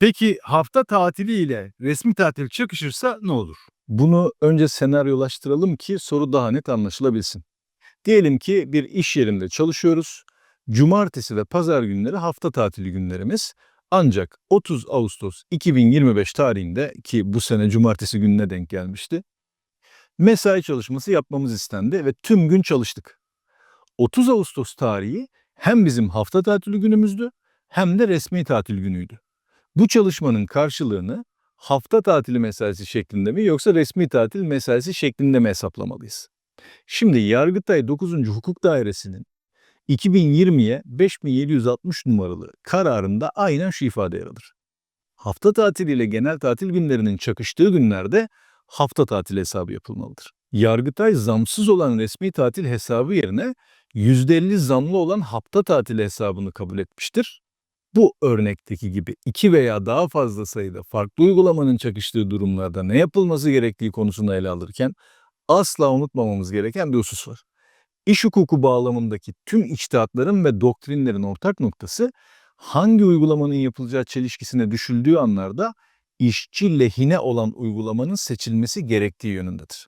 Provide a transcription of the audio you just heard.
Peki hafta tatili ile resmi tatil çakışırsa ne olur? Bunu önce senaryolaştıralım ki soru daha net anlaşılabilsin. Diyelim ki bir iş yerinde çalışıyoruz. Cumartesi ve pazar günleri hafta tatili günlerimiz. Ancak 30 Ağustos 2025 tarihinde ki bu sene cumartesi gününe denk gelmişti. Mesai çalışması yapmamız istendi ve tüm gün çalıştık. 30 Ağustos tarihi hem bizim hafta tatili günümüzdü hem de resmi tatil günüydü. Bu çalışmanın karşılığını hafta tatili mesaisi şeklinde mi yoksa resmi tatil mesaisi şeklinde mi hesaplamalıyız? Şimdi Yargıtay 9. Hukuk Dairesi'nin 2020'ye 5760 numaralı kararında aynen şu ifade yer alır. Hafta tatili ile genel tatil günlerinin çakıştığı günlerde hafta tatil hesabı yapılmalıdır. Yargıtay zamsız olan resmi tatil hesabı yerine %50 zamlı olan hafta tatili hesabını kabul etmiştir. Bu örnekteki gibi iki veya daha fazla sayıda farklı uygulamanın çakıştığı durumlarda ne yapılması gerektiği konusunu ele alırken asla unutmamamız gereken bir husus var. İş hukuku bağlamındaki tüm içtihatların ve doktrinlerin ortak noktası hangi uygulamanın yapılacağı çelişkisine düşüldüğü anlarda işçi lehine olan uygulamanın seçilmesi gerektiği yönündedir.